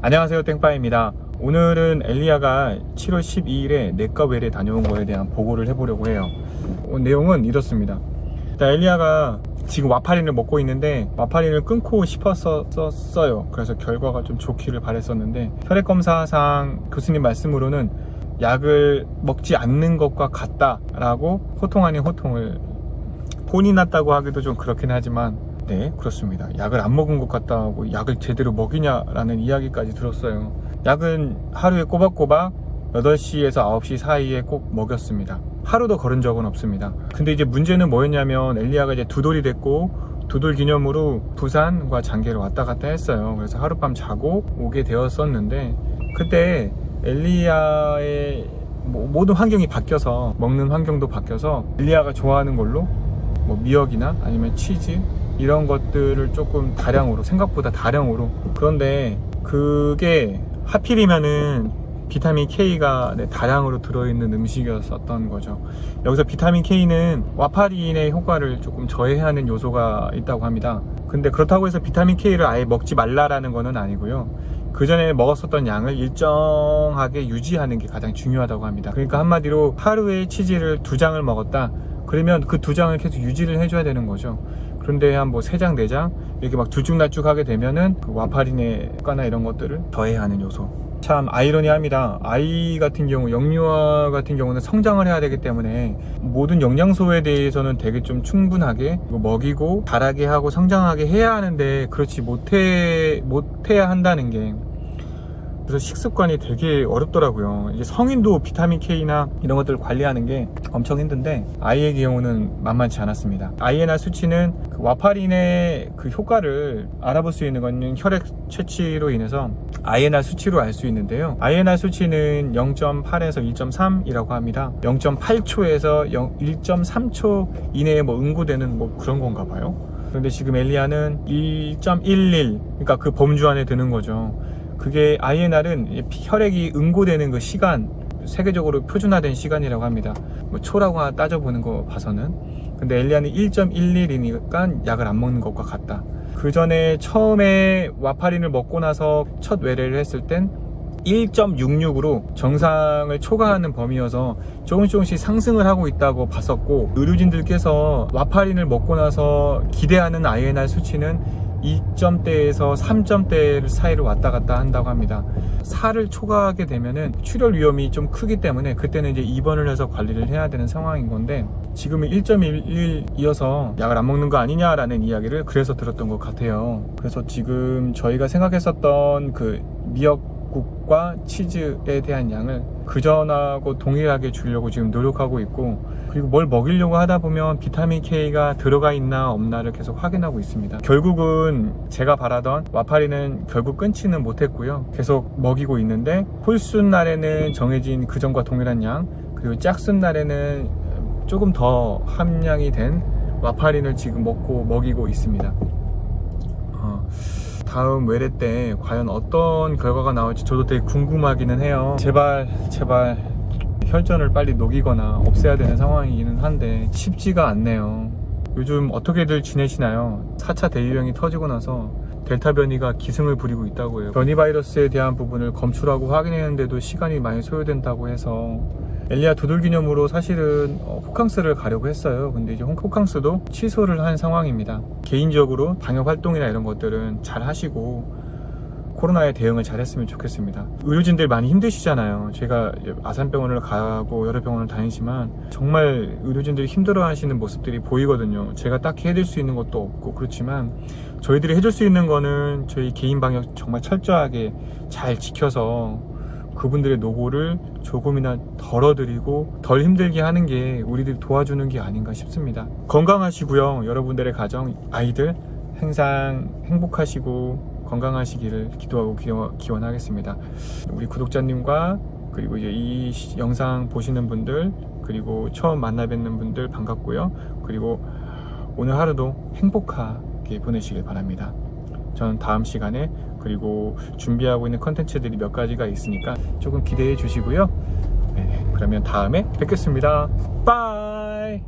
안녕하세요 땡빠입니다. 오늘은 엘리아가 7월 12일에 내과 외래 다녀온 거에 대한 보고를 해보려고 해요. 어, 내용은 이렇습니다. 일단 엘리아가 지금 와파린을 먹고 있는데 와파린을 끊고 싶었었어요. 그래서 결과가 좀 좋기를 바랬었는데 혈액검사상 교수님 말씀으로는 약을 먹지 않는 것과 같다라고 호통 아닌 호통을 혼이 났다고 하기도 좀 그렇긴 하지만 네 그렇습니다. 약을 안 먹은 것 같다고 약을 제대로 먹이냐라는 이야기까지 들었어요. 약은 하루에 꼬박꼬박 8시에서 9시 사이에 꼭 먹였습니다. 하루도 걸은 적은 없습니다. 근데 이제 문제는 뭐였냐면 엘리아가 이제 두 돌이 됐고 두돌 기념으로 부산과 장계를 왔다 갔다 했어요. 그래서 하룻밤 자고 오게 되었었는데 그때 엘리아의 뭐 모든 환경이 바뀌어서 먹는 환경도 바뀌어서 엘리아가 좋아하는 걸로 뭐 미역이나 아니면 치즈 이런 것들을 조금 다량으로 생각보다 다량으로 그런데 그게 하필이면은 비타민 K가 네, 다량으로 들어있는 음식이었었던 거죠. 여기서 비타민 K는 와파린의 효과를 조금 저해하는 요소가 있다고 합니다. 근데 그렇다고 해서 비타민 K를 아예 먹지 말라라는 거는 아니고요. 그 전에 먹었었던 양을 일정하게 유지하는 게 가장 중요하다고 합니다. 그러니까 한마디로 하루에 치즈를 두 장을 먹었다. 그러면 그 두 장을 계속 유지를 해줘야 되는 거죠. 그런데 한뭐세 장, 네장 이렇게 막 들쭉날쭉 하게 되면은 그 와파린의 효과나 이런 것들을 더해하는 요소. 참 아이러니합니다. 아이 같은 경우, 영유아 같은 경우는 성장을 해야 되기 때문에 모든 영양소에 대해서는 되게 좀 충분하게 먹이고 자라게 하고 성장하게 해야 하는데 그렇지 못해 못해야 한다는 게 그래서 식습관이 되게 어렵더라고요. 이제 성인도 비타민 K나 이런 것들을 관리하는 게 엄청 힘든데 아이의 경우는 만만치 않았습니다. INR 수치는 그 와파린의 그 효과를 알아볼 수 있는 건 혈액 채취로 인해서 INR 수치로 알 수 있는데요. INR 수치는 0.8에서 1.3이라고 합니다. 0.8초에서 1.3초 이내에 뭐 응고되는 뭐 그런 건가 봐요. 그런데 지금 엘리아는 1.11, 그러니까 그 범주 안에 드는 거죠. 그게 INR은 혈액이 응고되는 그 시간 세계적으로 표준화된 시간이라고 합니다. 뭐 초라고 따져보는 거 봐서는. 근데 엘리아는 1.11이니까 약을 안 먹는 것과 같다. 그 전에 처음에 와파린을 먹고 나서 첫 외래를 했을 땐 1.66으로 정상을 초과하는 범위여서 조금씩 조금씩 상승을 하고 있다고 봤었고 의료진들께서 와파린을 먹고 나서 기대하는 INR 수치는 2점대에서 3점대 사이를 왔다 갔다 한다고 합니다. 4를 초과하게 되면은 출혈 위험이 좀 크기 때문에 그때는 이제 입원을 해서 관리를 해야 되는 상황인 건데 지금은 1.11이어서 약을 안 먹는 거 아니냐라는 이야기를 그래서 들었던 것 같아요. 그래서 지금 저희가 생각했었던 그 미역 국과 치즈에 대한 양을 그전하고 동일하게 주려고 지금 노력하고 있고 그리고 뭘 먹이려고 하다 보면 비타민 K가 들어가 있나 없나를 계속 확인하고 있습니다. 결국은 제가 바라던 와파리는 결국 끊지는 못했고요. 계속 먹이고 있는데 홀순 날에는 정해진 그전과 동일한 양 그리고 짝순 날에는 조금 더 함량이 된 와파린을 지금 먹고 먹이고 있습니다. 어, 다음 외래 때 과연 어떤 결과가 나올지 저도 되게 궁금하기는 해요. 제발 제발 혈전을 빨리 녹이거나 없애야 되는 상황이기는 한데 쉽지가 않네요. 요즘 어떻게들 지내시나요? 4차 대유행이 터지고 나서 델타 변이가 기승을 부리고 있다고 해요. 변이 바이러스에 대한 부분을 검출하고 확인했는데도 시간이 많이 소요된다고 해서 엘리아 두돌 기념으로 사실은 어, 호캉스를 가려고 했어요. 근데 이제 호캉스도 취소를 한 상황입니다. 개인적으로 방역 활동이나 이런 것들은 잘 하시고 코로나에 대응을 잘 했으면 좋겠습니다. 의료진들 많이 힘드시잖아요. 제가 아산병원을 가고 여러 병원을 다니지만 정말 의료진들이 힘들어 하시는 모습들이 보이거든요. 제가 딱히 해줄 수 있는 것도 없고 그렇지만 저희들이 해줄 수 있는 거는 저희 개인 방역 정말 철저하게 잘 지켜서 그분들의 노고를 조금이나 덜어드리고 덜 힘들게 하는 게 우리들이 도와주는 게 아닌가 싶습니다. 건강하시고요. 여러분들의 가정, 아이들 항상 행복하시고 건강하시기를 기도하고 기원, 하겠습니다 우리 구독자님과 그리고 이제 이 영상 보시는 분들 그리고 처음 만나 뵙는 분들 반갑고요. 그리고 오늘 하루도 행복하게 보내시길 바랍니다. 저는 다음 시간에 그리고 준비하고 있는 컨텐츠들이 몇 가지가 있으니까 조금 기대해 주시고요. 네, 그러면 다음에 뵙겠습니다. 빠이!